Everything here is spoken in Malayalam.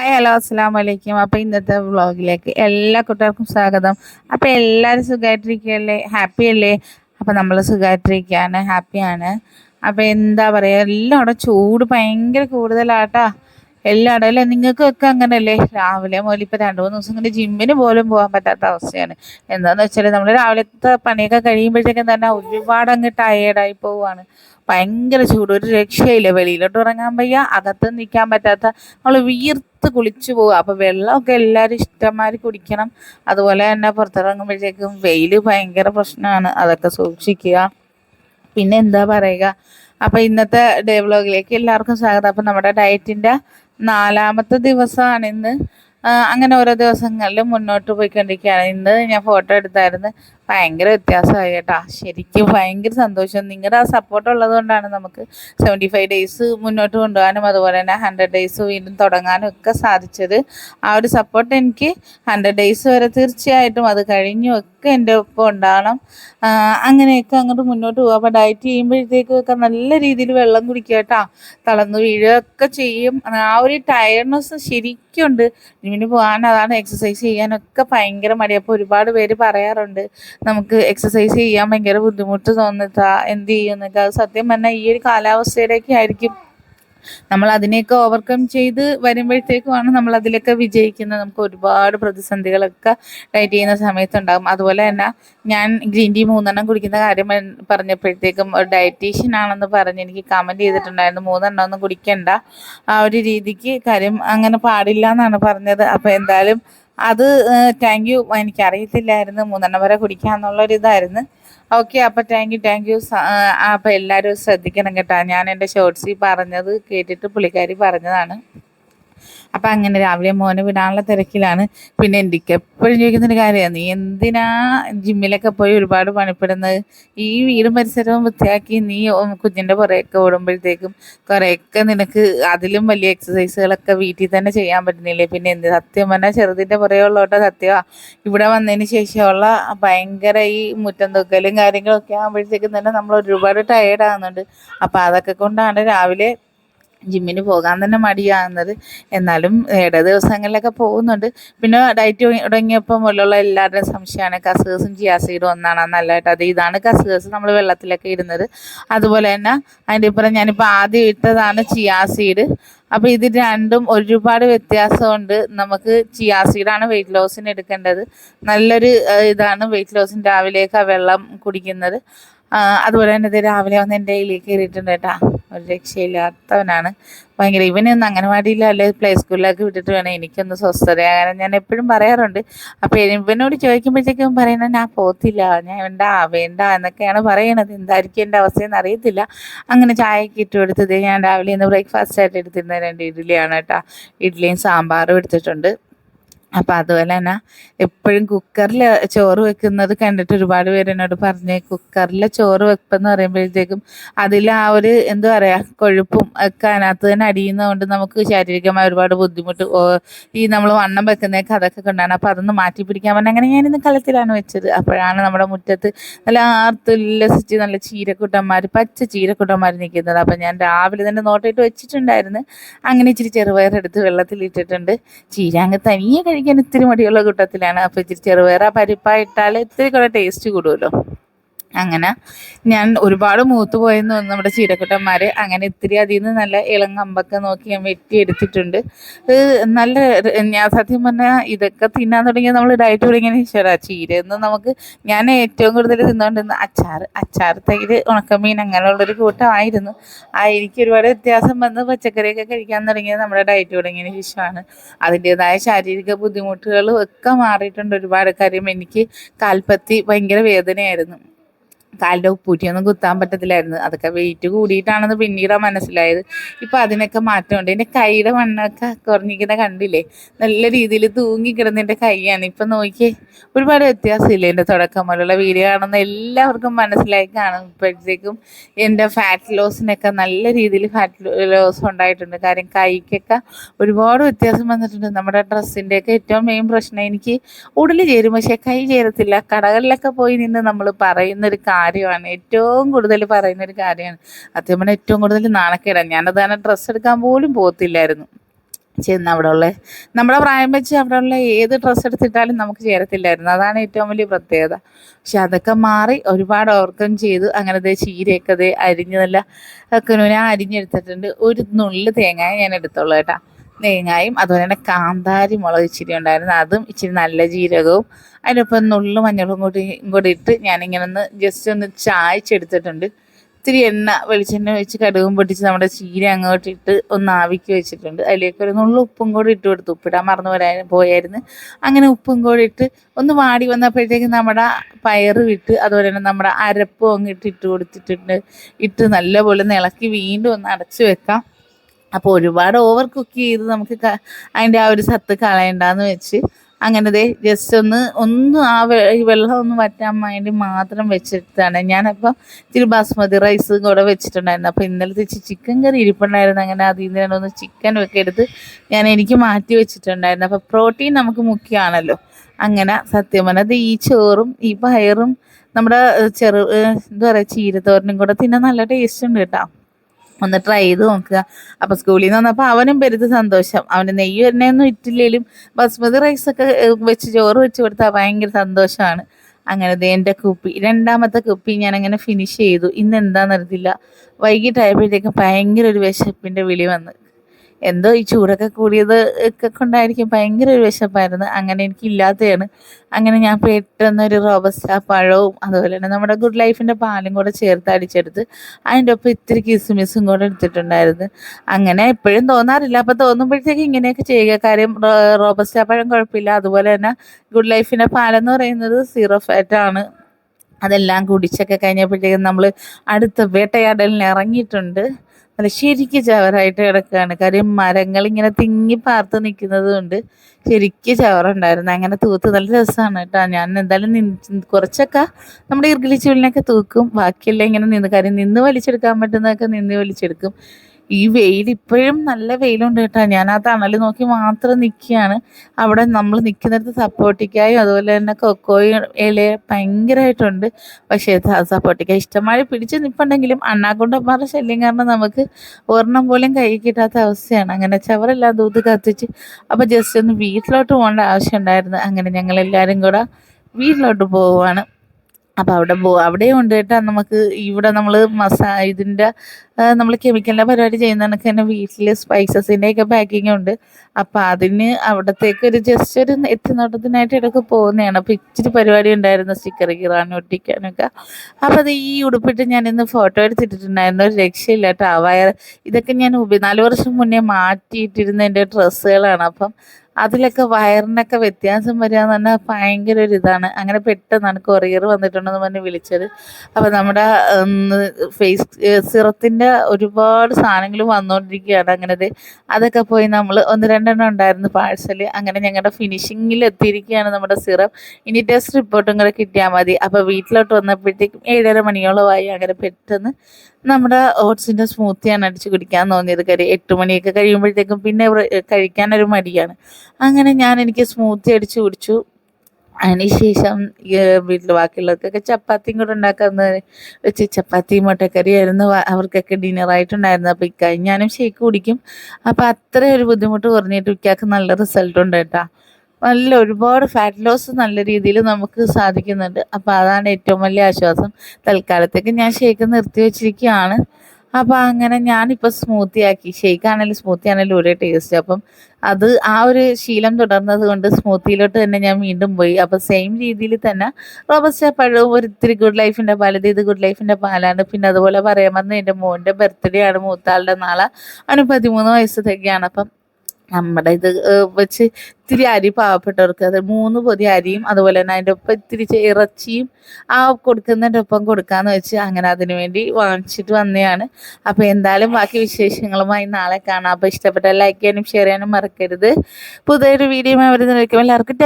ഹായ് ഹലോ അസ്സാം വലൈക്കും അപ്പോൾ ഇന്നത്തെ വ്ളോഗിലേക്ക് എല്ലാ കുട്ടികൾക്കും സ്വാഗതം. അപ്പോൾ എല്ലാവരും സുഖമായിട്ടിരിക്കുകയല്ലേ ഹാപ്പി അല്ലേ? അപ്പോൾ നമ്മൾ സുഖമായിട്ടിരിക്കുകയാണ് ഹാപ്പിയാണ് അപ്പോൾ എന്താ പറയുക എല്ലാം അവിടെ ചൂട് ഭയങ്കര കൂടുതലാട്ടാ. എല്ലായിടും അല്ലേ നിങ്ങൾക്കൊക്കെ അങ്ങനെയല്ലേ രാവിലെ മുതൽ ഇപ്പോൾ രണ്ട് മൂന്ന് ദിവസം ഇങ്ങനെ ജിമ്മിന് പോലും പോകാൻ പറ്റാത്ത അവസ്ഥയാണ്. എന്താണെന്ന് വെച്ചാൽ നമ്മൾ രാവിലത്തെ പണിയൊക്കെ കഴിയുമ്പോഴത്തേക്കും തന്നെ ഒരുപാട് അങ്ങ് ടയേർഡായി പോവുകയാണ് ഭയങ്കര ചൂട് ഒരു രക്ഷയില്ല. വെളിയിലോട്ട് ഇറങ്ങാൻ വയ്യ അകത്ത് നിൽക്കാൻ പറ്റാത്ത നമ്മൾ വീർത്ത് കുളിച്ചു പോവുക. അപ്പോൾ വെള്ളമൊക്കെ എല്ലാവരും ഇഷ്ടംമാതിരി കുടിക്കണം. അതുപോലെ തന്നെ പുറത്തിറങ്ങുമ്പോഴത്തേക്കും വെയിൽ ഭയങ്കര പ്രശ്നമാണ്. അതൊക്കെ സൂക്ഷിക്കുക. പിന്നെ എന്താ പറയുക? അപ്പോൾ ഇന്നത്തെ ഡേ വ്ലോഗിലേക്ക് എല്ലാവർക്കും സ്വാഗതം. അപ്പം നമ്മുടെ ഡയറ്റിന്റെ നാലാമത്തെ ദിവസമാണ് ഇന്ന്. അങ്ങനെ ഓരോ ദിവസങ്ങളിലും മുന്നോട്ട് പോയിക്കൊണ്ടിരിക്കുകയാണ്. ഇന്ന് ഞാൻ ഫോട്ടോ എടുത്തായിരുന്നു. ഭയങ്കര വ്യത്യാസമായി കേട്ടാ. ശരിക്കും ഭയങ്കര സന്തോഷം. നിങ്ങളുടെ ആ സപ്പോർട്ട് ഉള്ളത് കൊണ്ടാണ് നമുക്ക് സെവന്റി ഫൈവ് ഡേയ്സ് മുന്നോട്ട് കൊണ്ടുപോകാനും അതുപോലെ തന്നെ ഹൺഡ്രഡ് ഡേയ്സ് വീണ്ടും തുടങ്ങാനും ഒക്കെ സാധിച്ചത്. ആ ഒരു സപ്പോർട്ട് എനിക്ക് ഹൺഡ്രഡ് ഡേയ്സ് വരെ തീർച്ചയായിട്ടും അത് കഴിഞ്ഞു ഒക്കെ എന്റെ ഒപ്പം ഉണ്ടാകണം അങ്ങനെയൊക്കെ അങ്ങോട്ട് മുന്നോട്ട് പോകാം. അപ്പോൾ ഡയറ്റ് ചെയ്യുമ്പോഴത്തേക്കും ഒക്കെ നല്ല രീതിയിൽ വെള്ളം കുടിക്കുക കേട്ടോ. തളർന്നു വീഴുകയൊക്കെ ചെയ്യും. ആ ഒരു ടയർനെസ് ശരിക്കും ഉണ്ട്. ജിമ്മിന് പോകാൻ അതാണ് എക്സസൈസ് ചെയ്യാനൊക്കെ ഭയങ്കര മടി. അപ്പോൾ ഒരുപാട് പേര് പറയാറുണ്ട്. നമുക്ക് എക്സസൈസ് ചെയ്യാൻ ഭയങ്കര ബുദ്ധിമുട്ട് തോന്നുക എന്ത് ചെയ്യുന്നൊക്കെ അത് സത്യം പറഞ്ഞാൽ ഈ ഒരു കാലാവസ്ഥയിലേക്ക് ആയിരിക്കും നമ്മൾ അതിനെയൊക്കെ ഓവർകം ചെയ്ത് വരുമ്പോഴത്തേക്കുമാണ് നമ്മൾ അതിലൊക്കെ വിജയിക്കുന്നത്. നമുക്ക് ഒരുപാട് പ്രതിസന്ധികളൊക്കെ ഡയറ്റ് ചെയ്യുന്ന സമയത്തുണ്ടാകും. അതുപോലെ തന്നെ ഞാൻ ഗ്രീൻ ടീ മൂന്നെണ്ണം കുടിക്കുന്ന കാര്യം പറഞ്ഞപ്പോഴത്തേക്കും ഒരു ഡയറ്റീഷ്യൻ ആണെന്ന് പറഞ്ഞ് എനിക്ക് കമന്റ് ചെയ്തിട്ടുണ്ടായിരുന്നു. മൂന്നെണ്ണം ഒന്നും കുടിക്കണ്ട. ആ ഒരു രീതിക്ക് കാര്യം അങ്ങനെ പാടില്ല എന്നാണ് പറഞ്ഞത്. അപ്പോൾ എന്തായാലും അത് താങ്ക് യു എനിക്കറിയത്തില്ലായിരുന്നു. മൂന്നെണ്ണം വരെ കുടിക്കാന്നുള്ളൊരു ഇതായിരുന്നു ഓക്കെ അപ്പോൾ താങ്ക് യു താങ്ക് യു അപ്പോൾ എല്ലാവരും ശ്രദ്ധിക്കണം കേട്ടോ. ഞാൻ എന്റെ ഷോർട്സിൽ പറഞ്ഞത് കേട്ടിട്ട് പുള്ളിക്കാരി പറഞ്ഞതാണ്. അപ്പം അങ്ങനെ രാവിലെ മോനെ വിടാനുള്ള തിരക്കിലാണ്. പിന്നെ എനിക്ക് എപ്പോഴും ചോദിക്കുന്നൊരു കാര്യമാണ് നീ എന്തിനാ ജിമ്മിലൊക്കെ പോയി ഒരുപാട് പണിപ്പെടുന്നത്? ഈ വീടും പരിസരവും വൃത്തിയാക്കി നീ കുഞ്ഞിന്റെ പുറയൊക്കെ ഓടുമ്പോഴത്തേക്കും കുറേയൊക്കെ നിനക്ക് അതിലും വലിയ എക്സസൈസുകളൊക്കെ വീട്ടിൽ തന്നെ ചെയ്യാൻ പറ്റുന്നില്ലേ? പിന്നെ എന്ത് സത്യം പറഞ്ഞാൽ ചെറുതിന്റെ പുറയുള്ളോട്ടോ സത്യമാണ് സത്യമാ ഇവിടെ വന്നതിന് ശേഷമുള്ള ഭയങ്കര ഈ മുറ്റം തൂക്കലും കാര്യങ്ങളൊക്കെ ആകുമ്പോഴത്തേക്കും തന്നെ നമ്മൾ ഒരുപാട് ടയേർഡ് ആകുന്നുണ്ട് അപ്പോൾ അതൊക്കെ കൊണ്ടാണ് രാവിലെ ജിമ്മിന് പോകാൻ തന്നെ മടിയാകുന്നത്. എന്നാലും ഇട ദിവസങ്ങളിലൊക്കെ പോകുന്നുണ്ട്. പിന്നെ ഡയറ്റ് തുടങ്ങിയപ്പോൾ മുതലുള്ള എല്ലാവരുടെയും സംശയമാണ്. കസേഴ്സും ജിയാസീഡും ഒന്നാണ്. നല്ലതായിട്ട് അത് ഇതാണ് കസേഴ്സ് നമ്മൾ വെള്ളത്തിലൊക്കെ ഇടുന്നത്. അതുപോലെ തന്നെ അതിന്റെ ഇപ്പുറം ഞാനിപ്പോൾ ആദ്യം ഇട്ടതാണ് ചിയാസീഡ്. അപ്പോൾ ഇത് രണ്ടും ഒരുപാട് വ്യത്യാസമുണ്ട്. നമുക്ക് ചിയാസീഡാണ് വെയിറ്റ് ലോസിന് എടുക്കേണ്ടത്. നല്ലൊരു ഇതാണ് വെയിറ്റ് ലോസിന് രാവിലെയൊക്കെ വെള്ളം കുടിക്കുന്നത്. അതുപോലെ തന്നെ ഇത് രാവിലെ ഒന്ന് എന്റെ കയ്യിലേക്ക് കയറിയിട്ടുണ്ട് കേട്ടാ. ഒരു രക്ഷയില്ലാത്തവനാണ്. ഭയങ്കര ഇവനൊന്നും അംഗനവാടിയിലോ അല്ലെ പ്ലേ സ്കൂളിലൊക്കെ വിട്ടിട്ട് വേണം എനിക്കൊന്ന് സ്വസ്ഥതയാകാൻ. ഞാൻ എപ്പോഴും പറയാറുണ്ട്. അപ്പോൾ ഇവനോട് ചോദിക്കുമ്പോഴത്തേക്കും പറയുന്നത് ഞാൻ പോത്തില്ല ഞാൻ വേണ്ട വേണ്ട എന്നൊക്കെയാണ് പറയണത്. എന്തായിരിക്കും എന്റെ അവസ്ഥയെന്ന് അറിയത്തില്ല. അങ്ങനെ ചായയൊക്കെ ഇട്ട് കൊടുത്തത് ഞാൻ രാവിലെ ഇന്ന് ബ്രേക്ക്ഫാസ്റ്റ് ആയിട്ട് എടുത്തിരുന്ന രണ്ട് ഇഡ്ഡലിയാണ് കേട്ടോ. ഇഡ്ഡലിയും സാമ്പാറും എടുത്തിട്ടുണ്ട്. അപ്പം അതുപോലെ തന്നെ എപ്പോഴും കുക്കറിൽ ചോറ് വെക്കുന്നത് കണ്ടിട്ട് ഒരുപാട് പേര് എന്നോട് പറഞ്ഞ് കുക്കറിൽ ചോറ് വെപ്പെന്ന് പറയുമ്പോഴത്തേക്കും അതിൽ ആ ഒരു എന്താ പറയുക കൊഴുപ്പും ഒക്കെ അതിനകത്ത് തന്നെ അടിയുന്നതുകൊണ്ട് നമുക്ക് ശാരീരികമായ ഒരുപാട് ബുദ്ധിമുട്ട് ഈ നമ്മൾ വണ്ണം വെക്കുന്നതൊക്കെ അതൊക്കെ കൊണ്ടാണ്. അപ്പോൾ അതൊന്ന് മാറ്റി പിടിക്കാൻ പറഞ്ഞാൽ അങ്ങനെ ഞാനിന്ന് കലത്തിലാണ് വെച്ചത്. അപ്പോഴാണ് നമ്മുടെ മുറ്റത്ത് നല്ല ആർത്തുല്ലസിച്ച് നല്ല ചീരക്കുട്ടന്മാർ പച്ച ചീരക്കുട്ടന്മാർ നിൽക്കുന്നത്. അപ്പം ഞാൻ രാവിലെ തന്നെ നോട്ടിട്ട് വെച്ചിട്ടുണ്ടായിരുന്നു. അങ്ങനെ ഇച്ചിരി ചെറുപയർ എടുത്ത് വെള്ളത്തിലിട്ടിട്ടുണ്ട്. ചീര അങ്ങ് തനിയെ കഴിക്കാൻ ഇത്തിരി മടിയുള്ള കൂട്ടത്തിലാണ് അപ്പോൾ ഇത്തിരി ചെറുപയർ ആ പരിപ്പായിട്ടാൽ ഇത്തിരി കൂടെ ടേസ്റ്റ് കൂടുമല്ലോ അങ്ങനെ ഞാൻ ഒരുപാട് മൂത്ത് പോയെന്ന് തോന്നുന്നു നമ്മുടെ ചീരക്കുട്ടന്മാർ അങ്ങനെ ഇത്തിരി അതിൽ നിന്ന് നല്ല ഇളം കമ്പൊക്കെ നോക്കി ഞാൻ വെട്ടിയെടുത്തിട്ടുണ്ട് നല്ല ഞാൻ സത്യം പറഞ്ഞാൽ ഇതൊക്കെ തിന്നാൻ തുടങ്ങിയാൽ നമ്മൾ ഡയറ്റ് തുടങ്ങിയ ശേഷം ചീരയെന്ന് നമുക്ക് ഞാൻ ഏറ്റവും കൂടുതൽ തിന്നുകൊണ്ടിരുന്ന അച്ചാർ അച്ചാർ തൈര് ഉണക്കമീൻ അങ്ങനെയുള്ളൊരു കൂട്ടമായിരുന്നു ആ എനിക്ക് ഒരുപാട് വ്യത്യാസം വന്ന് പച്ചക്കറിയൊക്കെ കഴിക്കാൻ തുടങ്ങിയത് നമ്മുടെ ഡയറ്റ് തുടങ്ങിയതിന് ശേഷമാണ് അതിന്റെതായ ശാരീരിക ബുദ്ധിമുട്ടുകളും ഒക്കെ മാറിയിട്ടുണ്ട് ഒരുപാട് കാര്യം എനിക്ക് കാൽപ്പത്തി ഭയങ്കര വേദനയായിരുന്നു. കാലിന്റെ ഉപ്പൂറ്റിയൊന്നും കുത്താൻ പറ്റത്തില്ലായിരുന്നു. അതൊക്കെ വെയിറ്റ് കൂടിയിട്ടാണെന്ന് പിന്നീടാണ് മനസ്സിലായത്. ഇപ്പം അതിനൊക്കെ മാറ്റമുണ്ട്. എന്റെ കൈയുടെ മണ്ണൊക്കെ കുറഞ്ഞിരിക്കുന്ന കണ്ടില്ലേ? നല്ല രീതിയിൽ തൂങ്ങി കിടന്ന എന്റെ കൈയാണ്. ഇപ്പം നോക്കിയേ ഒരുപാട് വ്യത്യാസമില്ല എന്റെ തുടക്കം പോലുള്ള വീഡിയോ കാണുന്ന എല്ലാവർക്കും മനസ്സിലായി കാണും. ഇപ്പോഴത്തേക്കും എന്റെ ഫാറ്റ് ലോസിനൊക്കെ നല്ല രീതിയിൽ ഫാറ്റ് ലോസ് ഉണ്ടായിട്ടുണ്ട്. കാര്യം കൈക്കൊക്കെ ഒരുപാട് വ്യത്യാസം വന്നിട്ടുണ്ട്. നമ്മുടെ ഡ്രസ്സിന്റെയൊക്കെ ഏറ്റവും മെയിൻ പ്രശ്നം എനിക്ക് ഉടൽ ചേരും. പക്ഷേ കൈ ചേരത്തില്ല. കടകളിലൊക്കെ പോയി നിന്ന് നമ്മൾ പറയുന്നൊരു കാര്യമാണ്. ഏറ്റവും കൂടുതൽ പറയുന്ന ഒരു കാര്യമാണ്. പറഞ്ഞാൽ ഏറ്റവും കൂടുതൽ നാണക്കേടാണ് ഞാനത് തന്നെ ഡ്രസ്സ് എടുക്കാൻ പോലും പോകത്തില്ലായിരുന്നു. ചെന്ന് അവിടെ ഉള്ള നമ്മുടെ പ്രായം വെച്ച് അവിടെ ഉള്ള ഏത് ഡ്രസ്സ് എടുത്തിട്ടാലും നമുക്ക് ചേരത്തില്ലായിരുന്നു. അതാണ് ഏറ്റവും വലിയ പ്രത്യേകത. പക്ഷെ അതൊക്കെ മാറി ഒരുപാട് ഓർക്കം ചെയ്തു ദേ ചീരയൊക്കെ ദേ അരിഞ്ഞതല്ല ഒക്കെ ഞാൻ അരിഞ്ഞെടുത്തിട്ടുണ്ട്. ഒരു നുള്ളു തേങ്ങ ഞാൻ എടുത്തോളൂ കേട്ടോ. തേങ്ങായും അതുപോലെ തന്നെ കാന്താരി മുളക് ഇച്ചിരി ഉണ്ടായിരുന്നു. അതും ഇച്ചിരി നല്ല ജീരകവും അതിനൊപ്പം നുള്ളു മഞ്ഞളും കൂടി കൂടി ഇട്ട് ഞാനിങ്ങനെ ഒന്ന് ജസ്റ്റ് ഒന്ന് ചായച്ചെടുത്തിട്ടുണ്ട്. ഇത്തിരി എണ്ണ വെളിച്ചെണ്ണ വെച്ച് കടുകും പൊട്ടിച്ച് നമ്മുടെ ചീര അങ്ങോട്ട് ഇട്ട് ഒന്ന് ആവിക്ക് വെച്ചിട്ടുണ്ട്. അതിലേക്ക് ഒരു നുള്ളു ഉപ്പും കൂടി ഇട്ട് കൊടുത്തു. ഉപ്പിടാൻ മറന്നു വരാൻ പോയായിരുന്നു. അങ്ങനെ ഉപ്പും കൂടി ഇട്ട് ഒന്ന് വാടി വന്നപ്പോഴത്തേക്ക് നമ്മുടെ പയറ് വിട്ട് അതുപോലെ തന്നെ നമ്മുടെ അരപ്പും അങ്ങ് ഇട്ട് ഇട്ട് കൊടുത്തിട്ടുണ്ട്. ഇട്ട് നല്ലപോലെ ഒന്ന് ഇളക്കി വീണ്ടും ഒന്ന് അടച്ചു വെക്കാം. അപ്പോൾ ഒരുപാട് ഓവർ കുക്ക് ചെയ്ത് നമുക്ക് അതിന്റെ ആ ഒരു സത്ത് കളയണ്ടെന്ന് വെച്ച് അങ്ങനെ ദേ ജസ്റ്റ് ഒന്ന് ഒന്ന് ആ വെള്ളം ഒന്ന് വറ്റാൻ വേണ്ടി മാത്രം വെച്ചിട്ടാണ്. ഞാനപ്പോൾ ഇച്ചിരി ബാസ്മതി റൈസ് കൂടെ വെച്ചിട്ടുണ്ടായിരുന്നു. അപ്പോൾ ഇന്നലത്തെ ഇച്ചിരി ചിക്കൻ കറി ഇരിപ്പുണ്ടായിരുന്നു. അങ്ങനെ അതിൽ നിന്ന് ഒന്ന് ചിക്കൻ ഒക്കെ എടുത്ത് ഞാൻ എനിക്ക് മാറ്റി വെച്ചിട്ടുണ്ടായിരുന്നു. അപ്പോൾ പ്രോട്ടീൻ നമുക്ക് മുഖ്യമാണല്ലോ അങ്ങനെ സത്യം പറഞ്ഞത് ഈ ചോറും ഈ പയറും നമ്മുടെ ചെറു എന്താ പറയുക ചീരത്തോരനും കൂടെ തിന്നാൻ നല്ല ടേസ്റ്റ് ഉണ്ട് കേട്ടോ. ഒന്ന് ട്രൈ ചെയ്ത് നോക്കുക. അപ്പോൾ സ്കൂളിൽ നിന്ന് വന്നപ്പോൾ അവനും പെരുത് സന്തോഷം. അവന് നെയ്യ് വരുന്നതൊന്നും ഇറ്റില്ലേലും ബസ്മതി റൈസൊക്കെ വെച്ച് ചോറ് വെച്ച് കൊടുത്താൽ ഭയങ്കര സന്തോഷമാണ് അങ്ങനെ ദേ എന്റെ കുപ്പി രണ്ടാമത്തെ കുപ്പി ഞാൻ അങ്ങനെ ഫിനിഷ് ചെയ്തു. ഇന്ന് എന്താണെന്നറിയത്തില്ല വൈകിട്ടായപ്പോഴത്തേക്കും ഭയങ്കര ഒരു വിശപ്പിന്റെ വിളി വന്ന്. എന്തോ ഈ ചൂടൊക്കെ കൂടിയത് ഒക്കെ കൊണ്ടായിരിക്കും ഭയങ്കര ഒരു വിശപ്പായിരുന്നു. അങ്ങനെ എനിക്ക് ഇല്ലാത്തതാണ് അങ്ങനെ ഞാൻ പെട്ടെന്ന് ഒരു റോബസ്റ്റ പഴവും അതുപോലെ തന്നെ നമ്മുടെ ഗുഡ് ലൈഫിന്റെ പാലും കൂടെ ചേർത്ത് അടിച്ചെടുത്ത് അതിന്റെ ഒപ്പം ഇത്തിരി കിസ്മിസും കൂടെ എടുത്തിട്ടുണ്ടായിരുന്നു. അങ്ങനെ എപ്പോഴും തോന്നാറില്ല. അപ്പോൾ തോന്നുമ്പോഴത്തേക്ക് ഇങ്ങനെയൊക്കെ ചെയ്യുക. കാര്യം റോബസ്റ്റ പഴം കുഴപ്പമില്ല. അതുപോലെ തന്നെ ഗുഡ് ലൈഫിന്റെ പാലെന്ന് പറയുന്നത് സീറോ ഫാറ്റാണ് അതെല്ലാം കുടിച്ചൊക്കെ കഴിഞ്ഞപ്പോഴത്തേക്കും നമ്മൾ അടുത്ത വേട്ടയാടലിന് ഇറങ്ങിയിട്ടുണ്ട്. നല്ല ശരിക്ക് ചവറായിട്ട് കിടക്കുകയാണ് കാര്യം മരങ്ങൾ ഇങ്ങനെ തിങ്ങി പാർത്ത് നിൽക്കുന്നത് കൊണ്ട് ശരിക്ക് ചവറുണ്ടായിരുന്നു. അങ്ങനെ തൂത്ത് നല്ല രസമാണ് കേട്ടോ. ഞാൻ എന്തായാലും കുറച്ചൊക്കെ നമ്മുടെ ഇർഗിലി ചുള്ളിനൊക്കെ തൂക്കും. ബാക്കിയെല്ലാം ഇങ്ങനെ നിന്ന് കാര്യം നിന്ന് വലിച്ചെടുക്കാൻ പറ്റുന്നതൊക്കെ നിന്ന് വലിച്ചെടുക്കും. ഈ വെയിൽ ഇപ്പോഴും നല്ല വെയിലുണ്ട് കേട്ടോ. ഞാൻ ആ തണൽ നോക്കി മാത്രം നിൽക്കുകയാണ് അവിടെ നമ്മൾ നിൽക്കുന്നിടത്ത് സപ്പോർട്ടിക്കായും അതുപോലെ തന്നെ കൊക്കോയും ഇല ഭയങ്കരമായിട്ടുണ്ട് പക്ഷേ സപ്പോർട്ടിക്ക ഇഷ്ടമായി പിടിച്ച് നിൽപ്പുണ്ടെങ്കിലും അണ്ണാക്കൊണ്ടന്മാരുടെ ശല്യം കാരണം നമുക്ക് ഒരെണ്ണം പോലും കൈ കിട്ടാത്ത അവസ്ഥയാണ്. അങ്ങനെ ചവറെല്ലാം ദൂത് കത്തിച്ച് അപ്പോൾ ജസ്റ്റ് ഒന്ന് വീട്ടിലോട്ട് പോകേണ്ട ആവശ്യം ഉണ്ടായിരുന്നു. അങ്ങനെ ഞങ്ങളെല്ലാവരും കൂടെ വീട്ടിലോട്ട് പോവുകയാണ് അപ്പോൾ അവിടെ അവിടെ ഉണ്ട് കേട്ടോ നമുക്ക് ഇവിടെ നമ്മൾ മസാ ഇതിന്റെ നമ്മൾ കെമിക്കലിന്റെ പരിപാടി ചെയ്യുന്ന കണക്ക് തന്നെ വീട്ടിൽ സ്പൈസസിന്റെയൊക്കെ പാക്കിംഗ് ഉണ്ട്. അപ്പോൾ അതിന് അവിടത്തേക്ക് ഒരു ജസ്റ്റ് ഒരു എത്തുന്നോട്ടത്തിനായിട്ട് ഇടയ്ക്ക് പോകുന്നതാണ്. അപ്പോൾ ഇച്ചിരി പരിപാടി ഉണ്ടായിരുന്നു സ്റ്റിക്കർ കീറാനും ഒട്ടിക്കാനൊക്കെ. അപ്പോൾ അത് ഈ ഉടുപ്പിട്ട് ഞാൻ ഇന്ന് ഫോട്ടോ എടുത്തിട്ടുണ്ടായിരുന്നു ഒരു രക്ഷയില്ല കേട്ടോ. വയർ ഇതൊക്കെ ഞാൻ നാല് വർഷം മുന്നേ മാറ്റിയിട്ടിരുന്ന എന്റെ ഡ്രസ്സുകളാണ്. അപ്പം അതിലൊക്കെ വയറിനൊക്കെ വ്യത്യാസം വരിക എന്ന് പറഞ്ഞാൽ ഭയങ്കര ഒരു ഇതാണ്. അങ്ങനെ പെട്ടെന്നാണ് കൊറിയർ വന്നിട്ടുണ്ടെന്ന് പറഞ്ഞ് വിളിച്ചത്. അപ്പോൾ നമ്മുടെ ഫേസ് സിറത്തിന്റെ ഒരുപാട് സാധനങ്ങൾ വന്നുകൊണ്ടിരിക്കുകയാണ് അങ്ങനെ അതൊക്കെ പോയി നമ്മൾ ഒന്ന് രണ്ടെണ്ണം ഉണ്ടായിരുന്നു പാഴ്സൽ അങ്ങനെ ഞങ്ങളുടെ ഫിനിഷിങ്ങിൽ എത്തിയിരിക്കുകയാണ് നമ്മുടെ സിറം. ഇനി ടെസ്റ്റ് റിപ്പോർട്ടും കൂടെ കിട്ടിയാൽ മതി. അപ്പോൾ വീട്ടിലോട്ട് വന്നപ്പോഴത്തേക്കും ഏഴര മണിയോളമായി അങ്ങനെ പെട്ടെന്ന് നമ്മുടെ ഓട്സിന്റെ സ്മൂത്തിയാണ് അടിച്ച് കുടിക്കാൻ തോന്നിയത്. കാര്യം എട്ട് മണിയൊക്കെ കഴിയുമ്പോഴത്തേക്കും പിന്നെ കഴിക്കാനൊരു മടിയാണ്. അങ്ങനെ ഞാൻ എനിക്ക് സ്മൂത്തി അടിച്ച് കുടിച്ചു. അതിനുശേഷം വീട്ടിൽ ബാക്കിയുള്ളവർക്കൊക്കെ ചപ്പാത്തിയും കൂടെ ഉണ്ടാക്കാമെന്ന് വെച്ച് ചപ്പാത്തിയും മുട്ടക്കറിയായിരുന്നു. അവർക്കൊക്കെ ഡിന്നറായിട്ടുണ്ടായിരുന്നു. അപ്പോൾ ഇക്കാര്യം ഞാനും ഷേക്ക് കുടിക്കും. അപ്പോൾ അത്രയും ഒരു ബുദ്ധിമുട്ട് കുറഞ്ഞിട്ട് ഇക്കാക്ക് നല്ല റിസൾട്ട് ഉണ്ട് കേട്ടോ. നല്ല ഒരുപാട് ഫാറ്റ് ലോസ് നല്ല രീതിയിൽ നമുക്ക് സാധിക്കുന്നുണ്ട്. അപ്പോൾ അതാണ് ഏറ്റവും വലിയ ആശ്വാസം. തൽക്കാലത്തേക്ക് ഞാൻ ഷേക്ക് നിർത്തി വെച്ചിരിക്കുകയാണ്. അപ്പം അങ്ങനെ ഞാനിപ്പോൾ സ്മൂത്തി ആക്കി. ആണെങ്കിലും സ്മൂത്തി ആണെങ്കിലും ഒരേ ടേസ്റ്റ് അപ്പം അത് ആ ഒരു ശീലം തുടർന്നത് കൊണ്ട് സ്മൂത്തിയിലോട്ട് തന്നെ ഞാൻ വീണ്ടും പോയി. അപ്പോൾ സെയിം രീതിയിൽ തന്നെ റോബസ്റ്റ പഴവും ഒരു ഇത്തിരി ഗുഡ് ലൈഫിന്റെ പാലത് ഇത് ഗുഡ് ലൈഫിന്റെ പാലാണ്. പിന്നെ അതുപോലെ പറയാൻ വന്ന എന്റെ മോന്റെ ബർത്ത്ഡേ ആണ് മൂത്താളുടെ നാളെ. അവന് പതിമൂന്ന് വയസ്സ് തികയാണ്. അപ്പം നമ്മുടെ ഇത് വെച്ച് ഇത്തിരി അരി പാവപ്പെട്ടവർക്ക് അത് മൂന്ന് പൊതി അരിയും അതുപോലെ തന്നെ അതിന്റെ ഒപ്പം ഇത്തിരി ഇറച്ചിയും ആ കൊടുക്കുന്നതിന്റെ ഒപ്പം കൊടുക്കാന്ന് വെച്ച് അങ്ങനെ അതിനു വേണ്ടി വാങ്ങിച്ചിട്ട് വന്നതാണ് അപ്പോൾ എന്തായാലും ബാക്കി വിശേഷങ്ങളുമായി നാളെ കാണാം. അപ്പോൾ ഇഷ്ടപ്പെട്ട ലൈക്ക് ചെയ്യാനും ഷെയർ ചെയ്യാനും മറക്കരുത്. പുതിയൊരു വീഡിയോ വരുന്നതായിരിക്കും എല്ലാവർക്കും